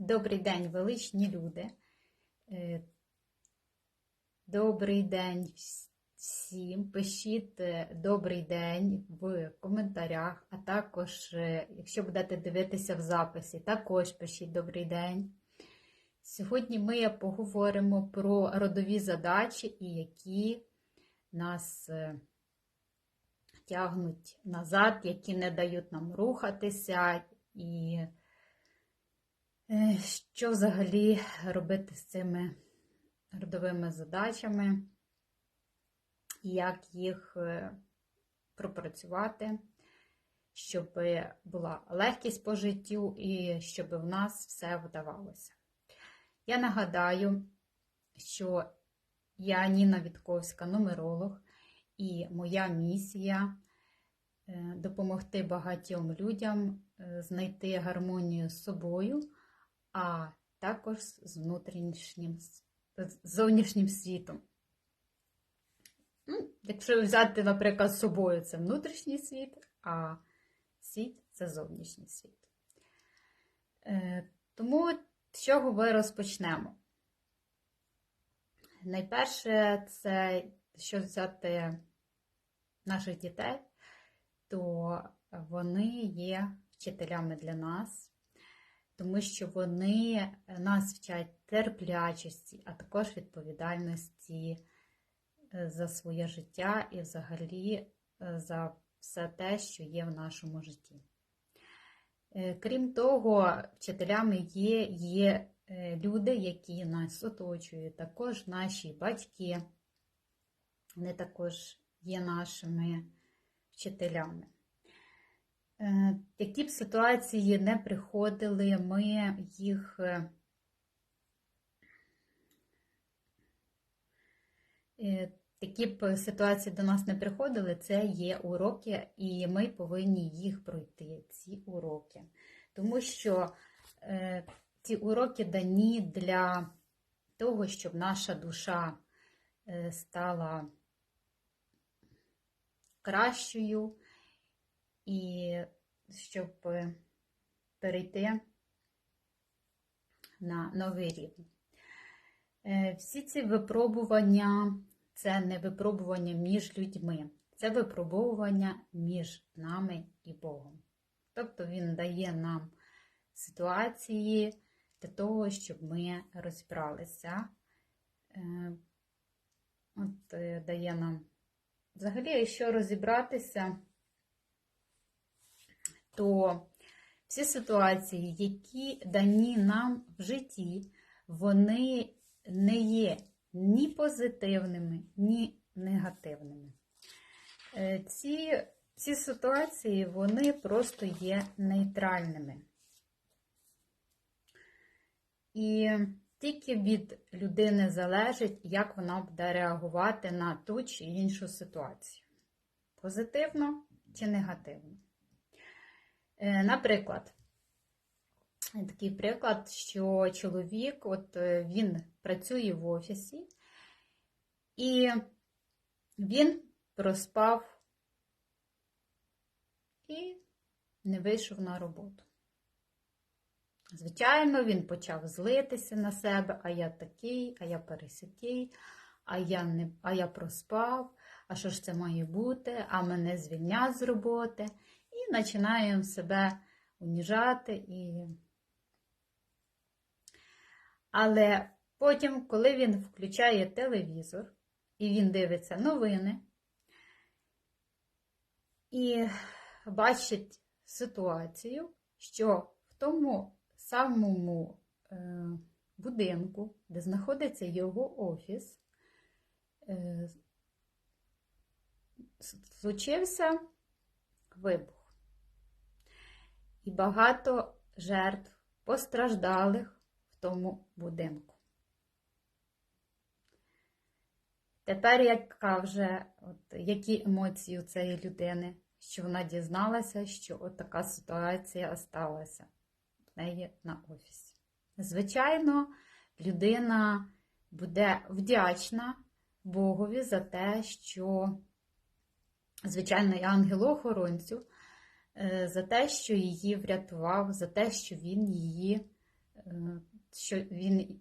Добрий день, величні люди. Е, Добрий день всім. Пишіть е, добрий день в коментарях, а також, е, якщо будете дивитися в записі, також пишіть добрий день. Сьогодні ми поговоримо про родові задачі і які нас тягнуть назад, які не дають нам рухатися, і що взагалі робити з цими родовими задачами, як їх е, пропрацювати, щоб була легкість по життю і щоб в нас все вдавалося. Я нагадаю, що я Ніна Вітковська, нумеролог, і моя місія е, допомогти багатьом людям е, знайти гармонію з собою, а також з внутрішнім, з зовнішнім світом. Ну, якщо взяти, наприклад, з собою це внутрішній світ, а світ це зовнішній світ. Е, Тому з чого ми розпочнемо? Найперше, це що взяти наших дітей, то вони є вчителями для нас, тому що вони нас вчать терплячості, а також відповідальності е, за своє життя і взагалі е, за все те, що є в нашому житті. Е, Крім того, вчителями є, є е, люди, які нас оточують, також наші батьки, вони також є нашими вчителями. Е, Які б ситуації не приходили, ми їх е, е, Такі б ситуації до нас не приходили, це є уроки, і ми повинні їх пройти, ці уроки. Тому що ці уроки дані для того, щоб наша душа стала кращою, і щоб е, перейти на новий рівень. Е, Всі ці випробування це не випробування між людьми, це випробування між нами і Богом. Тобто Він дає нам ситуації для того, щоб ми розібралися. Е, От дає нам взагалі, якщо розібратися, то всі ситуації, які дані нам в житті, вони не є ні позитивними, ні негативними. Е, Ці, ці ситуації вони просто є нейтральними. І тільки від людини залежить, як вона буде реагувати на ту чи іншу ситуацію. Позитивно чи негативно. Е, Наприклад, такий приклад, що чоловік, от е, він працює в офісі, і він проспав і не вийшов на роботу. Звичайно, він почав злитися на себе, а я такий, а я пересякий, а я не, а я проспав, а що ж це має бути, а мене звільнять з роботи. І починаємо себе уніжати. І... Але потім, коли він включає телевізор і він дивиться новини і бачить ситуацію, що в тому самому е, будинку, де знаходиться його офіс, е, случився вибух. І багато жертв постраждалих в тому будинку. Тепер яка вже, от, які емоції у цієї людини, що вона дізналася, що от така ситуація сталася в неї на офісі. Звичайно, людина буде вдячна Богові за те, що, звичайно, і ангелу-охоронцю, за те, що її врятував, за те, що він її е, е, що він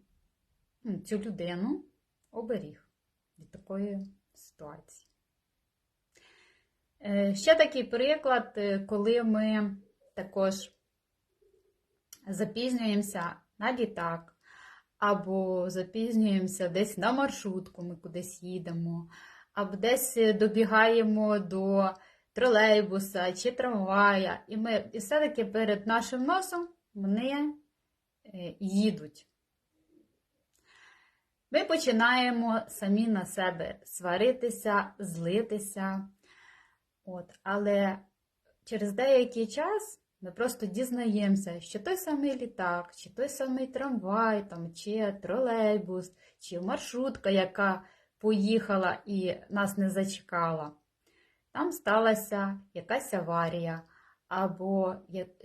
ну, цю людину оберіг від такої ситуації. Е, Ще такий приклад, е, коли ми також запізнюємося на літак, або запізнюємося десь на маршрутку, ми кудись їдемо, або десь добігаємо до тролейбуса чи трамвая, і ми і все-таки перед нашим носом вони е, їдуть. Ми починаємо самі на себе сваритися, злитися. От, Але через деякий час ми просто дізнаємося, що той самий літак, чи той самий трамвай, там, чи тролейбус, чи маршрутка, яка поїхала і нас не зачекала, там сталася якась аварія, або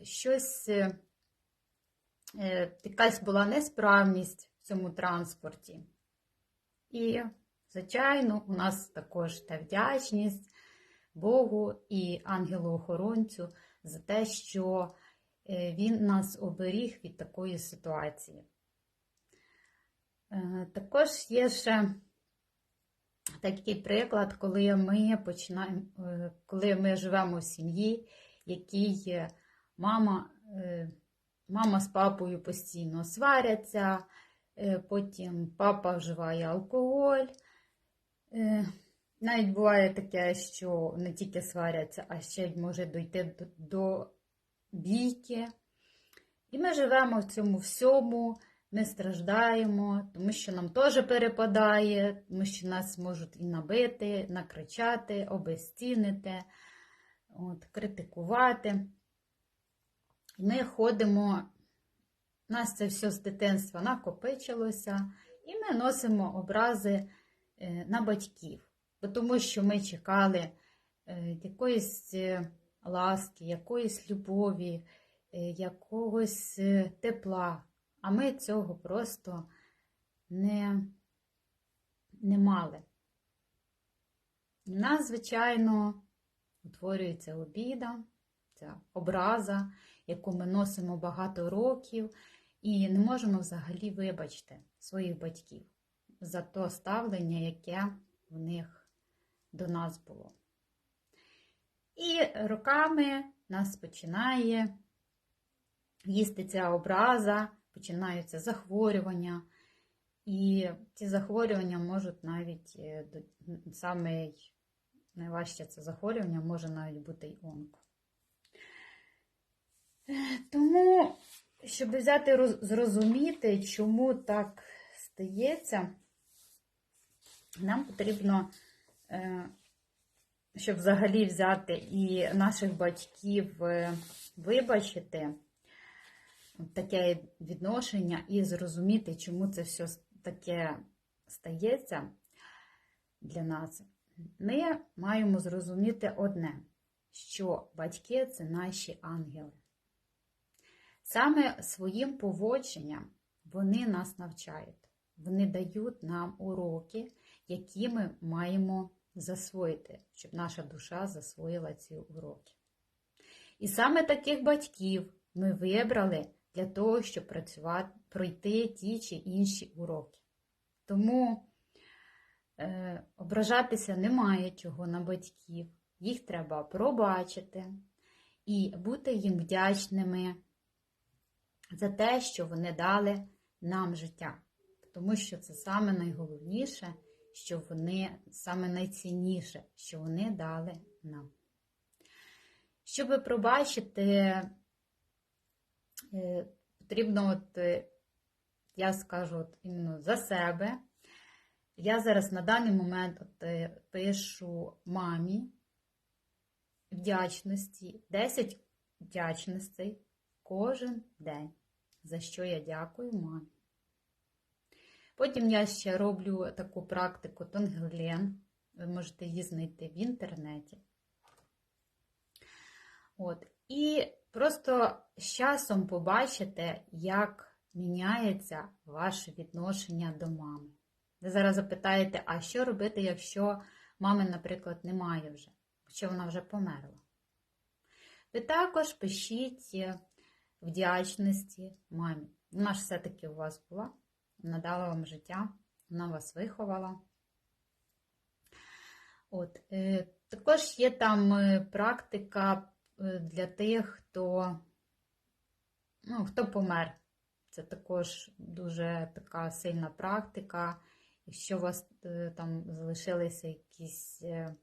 щось, е, якась була несправність в цьому транспорті. І, звичайно, у нас також та вдячність Богу і ангелу-охоронцю за те, що він нас оберіг від такої ситуації. Також є ще такий приклад, коли ми починаємо, коли ми живемо в сім'ї, якій мама, мама з папою постійно сваряться, потім папа вживає алкоголь. Навіть буває таке, що не тільки сваряться, а ще й може дойти до, до бійки. І ми живемо в цьому всьому, ми страждаємо, тому що нам теж перепадає, тому що нас можуть і набити, накричати, обезцінити, от, критикувати. Ми ходимо, нас це все з дитинства накопичилося, і ми носимо образи на батьків тому що ми чекали якоїсь ласки, якоїсь любові, якогось тепла, а ми цього просто не, не мали. У нас, звичайно, утворюється обіда, ця образа, яку ми носимо багато років, і не можемо взагалі вибачити своїх батьків за то ставлення, яке в них до нас було. І роками нас починає їсти ця образа, починаються захворювання. І ці захворювання можуть навіть е, саме найважче це захворювання може навіть бути й онко. Тому, щоб взяти зрозуміти, чому так стається, нам потрібно Е, щоб взагалі взяти і наших батьків е, вибачити таке відношення і зрозуміти, чому це все таке стається для нас, ми маємо зрозуміти одне, що батьки це наші ангели. Саме своїм поводженням вони нас навчають, вони дають нам уроки, які ми маємо засвоїти, щоб наша душа засвоїла ці уроки. І саме таких батьків ми вибрали для того, щоб працювати, пройти ті чи інші уроки. Тому е, ображатися немає чого на батьків, їх треба пробачити і бути їм вдячними за те, що вони дали нам життя. Тому що це саме найголовніше що вони саме найцінніше, що вони дали нам. Щоб пробачити, потрібно, от, е, я скажу от іменно за себе. Я зараз на даний момент от, е, пишу мамі вдячності, 10 вдячностей кожен день, за що я дякую мамі. Потім я ще роблю таку практику Тонгелен. Ви можете її знайти в інтернеті. От. І просто з часом побачите, як міняється ваше відношення до мами. Ви зараз запитаєте, а що робити, якщо мами, наприклад, немає вже, якщо вона вже померла? Ви також пишіть вдячності мамі. Вона ж все-таки у вас була, вона дала вам життя, вона вас виховала. От, е, також є там е, практика е, для тих, хто, ну, хто помер. Це також дуже така сильна практика. Якщо у вас е, там залишилися якісь е,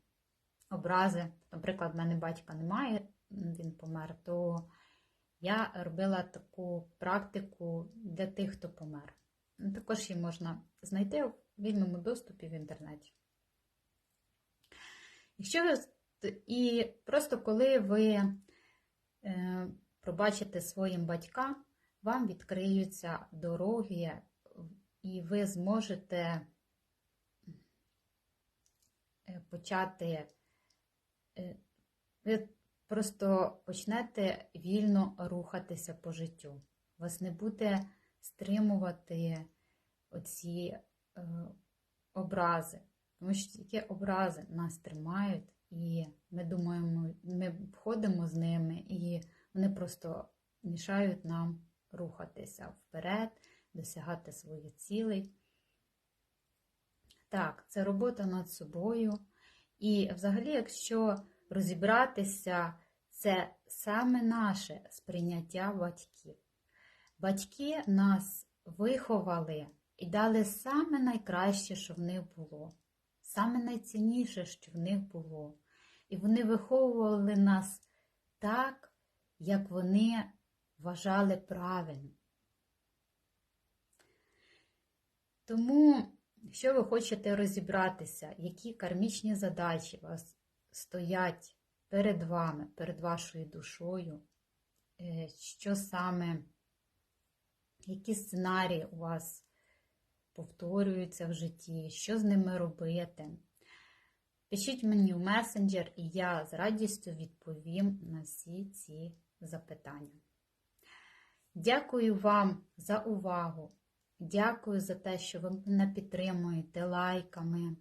образи, наприклад, в мене батька немає, він помер, то я робила таку практику для тих, хто помер. Також її можна знайти в вільному доступі в інтернеті. Якщо ви і просто коли ви е, пробачите своїм батькам, вам відкриються дороги, і ви зможете е, почати, е, ви просто почнете вільно рухатися по життю. Вас не буде стримувати оці образи. Тому що такі образи нас тримають, і ми думаємо, ми входимо з ними, і вони просто мішають нам рухатися вперед, досягати своїх цілей. Так, це робота над собою. І взагалі, якщо розібратися, це саме наше сприйняття батьків. Батьки нас виховали і дали саме найкраще, що в них було саме найцінніше, що в них було. І вони виховували нас так, як вони вважали правильно. Тому, якщо ви хочете розібратися, які кармічні задачі вас стоять перед вами, перед вашою душою, е, що саме, які сценарії у вас повторюються в житті, що з ними робити. Пишіть мені в месенджер, і я з радістю відповім на всі ці запитання. Дякую вам за увагу. Дякую за те, що ви мене підтримуєте лайками,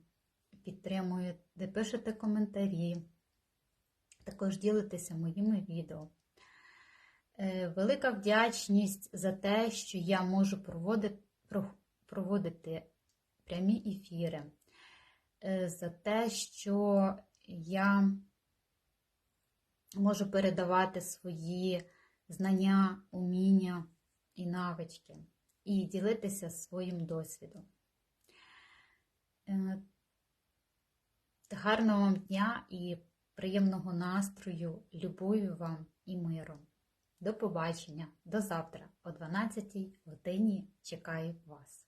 підтримуєте, пишете коментарі, також ділитеся моїми відео. Е, велика вдячність за те, що я можу проводити проводити прямі ефіри, е, за те, що я можу передавати свої знання, уміння і навички, і ділитися своїм досвідом. Е, гарного вам дня і приємного настрою, любові вам і миру. До побачення, до завтра, о 12 годині чекаю вас.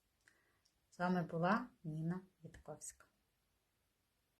З вами була Ніна Вітковська.